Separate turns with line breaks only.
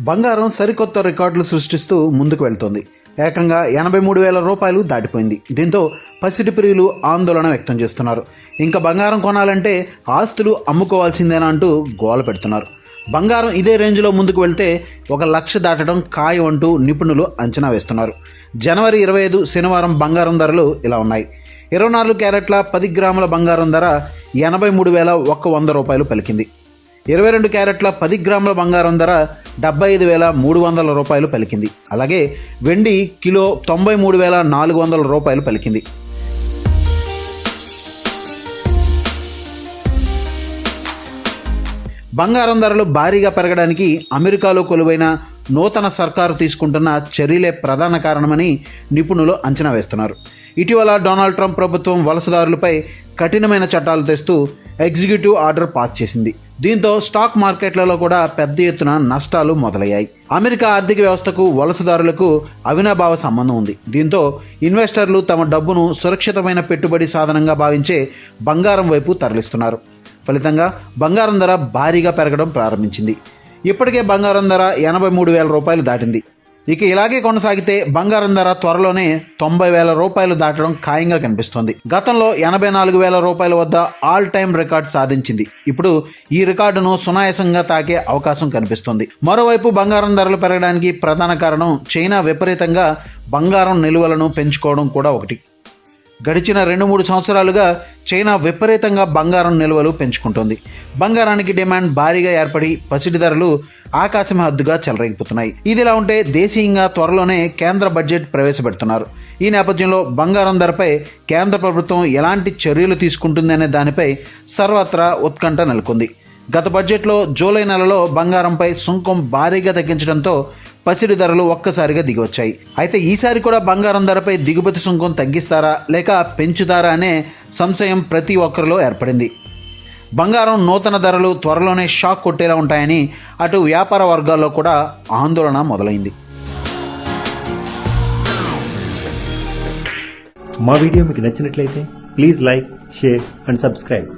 బంగారం సరికొత్త రికార్డులు సృష్టిస్తూ ముందుకు వెళ్తోంది. ఏకంగా ఎనభై మూడు వేల రూపాయలు దాటిపోయింది. దీంతో పసిడి ప్రియులు ఆందోళన వ్యక్తం చేస్తున్నారు. ఇంకా బంగారం కొనాలంటే ఆస్తులు అమ్ముకోవాల్సిందేనా అంటూ గోల పెడుతున్నారు. బంగారం ఇదే రేంజ్లో ముందుకు వెళ్తే ఒక లక్ష దాటడం ఖాయం అంటూ నిపుణులు అంచనా వేస్తున్నారు. జనవరి ఇరవై ఐదు శనివారం బంగారం ధరలు ఇలా ఉన్నాయి. ఇరవై నాలుగు క్యారెట్ల పది గ్రాముల బంగారం ధర ఎనభై మూడు వేల ఒక్క వంద రూపాయలు పలికింది. ఇరవై రెండు క్యారెట్ల పది గ్రాముల బంగారం ధర డెబ్బై ఐదు వేల మూడు వందల రూపాయలు పలికింది. అలాగే వెండి కిలో తొంభై మూడు వేల నాలుగు వందల రూపాయలు పలికింది. బంగారం ధరలు భారీగా పెరగడానికి అమెరికాలో కొలువైన నూతన సర్కారు తీసుకుంటున్న చర్యలే ప్రధాన కారణమని నిపుణులు అంచనా వేస్తున్నారు. ఇటీవల డొనాల్డ్ ట్రంప్ ప్రభుత్వం వలసదారులపై కఠినమైన చట్టాలు తెస్తూ ఎగ్జిక్యూటివ్ ఆర్డర్ పాస్ చేసింది. దీంతో స్టాక్ మార్కెట్లలో కూడా పెద్ద ఎత్తున నష్టాలు మొదలయ్యాయి. అమెరికా ఆర్థిక వ్యవస్థకు వలసదారులకు అవినాభావ సంబంధం ఉంది. దీంతో ఇన్వెస్టర్లు తమ డబ్బును సురక్షితమైన పెట్టుబడి సాధనంగా భావించే బంగారం వైపు తరలిస్తున్నారు. ఫలితంగా బంగారం ధర భారీగా పెరగడం ప్రారంభించింది. ఇప్పటికే బంగారం ధర ఎనభై మూడు వేల రూపాయలు దాటింది. ఇక ఇలాగే కొనసాగితే బంగారం ధర త్వరలోనే తొంభై వేల రూపాయలు దాటడం ఖాయంగా కనిపిస్తోంది. గతంలో ఎనభై నాలుగు వేల రూపాయల వద్ద ఆల్ టైమ్ రికార్డ్ సాధించింది. ఇప్పుడు ఈ రికార్డును సునాయాసంగా తాకే అవకాశం కనిపిస్తోంది. మరోవైపు బంగారం ధరలు పెరగడానికి ప్రధాన కారణం చైనా విపరీతంగా బంగారం నిల్వలను పెంచుకోవడం కూడా ఒకటి. గడిచిన రెండు మూడు సంవత్సరాలుగా చైనా విపరీతంగా బంగారం నిల్వలు పెంచుకుంటోంది. బంగారానికి డిమాండ్ భారీగా ఏర్పడి పసిడి ధరలు ఆకాశం హద్దుగా చెలరేగిపోతున్నాయి. ఇదిలా ఉంటే దేశీయంగా త్వరలోనే కేంద్ర బడ్జెట్ ప్రవేశపెడుతున్నారు. ఈ నేపథ్యంలో బంగారం ధరపై కేంద్ర ప్రభుత్వం ఎలాంటి చర్యలు తీసుకుంటుందనే దానిపై సర్వత్రా ఉత్కంఠ నెలకొంది. గత బడ్జెట్లో జూలై నెలలో బంగారంపై సుంకం భారీగా తగ్గించడంతో పసిడి ధరలు ఒక్కసారిగా దిగివచ్చాయి. అయితే ఈసారి కూడా బంగారం ధరపై దిగుమతి సుంకం తగ్గిస్తారా లేక పెంచుతారా అనే సంశయం ప్రతి ఒక్కరిలో ఏర్పడింది. బంగారం నూతన ధరలు త్వరలోనే షాక్ కొట్టేలా ఉంటాయని అటు వ్యాపార వర్గాల్లో కూడా ఆందోళన మొదలైంది.
మా వీడియో మీకు నచ్చినట్లయితే please like share and subscribe.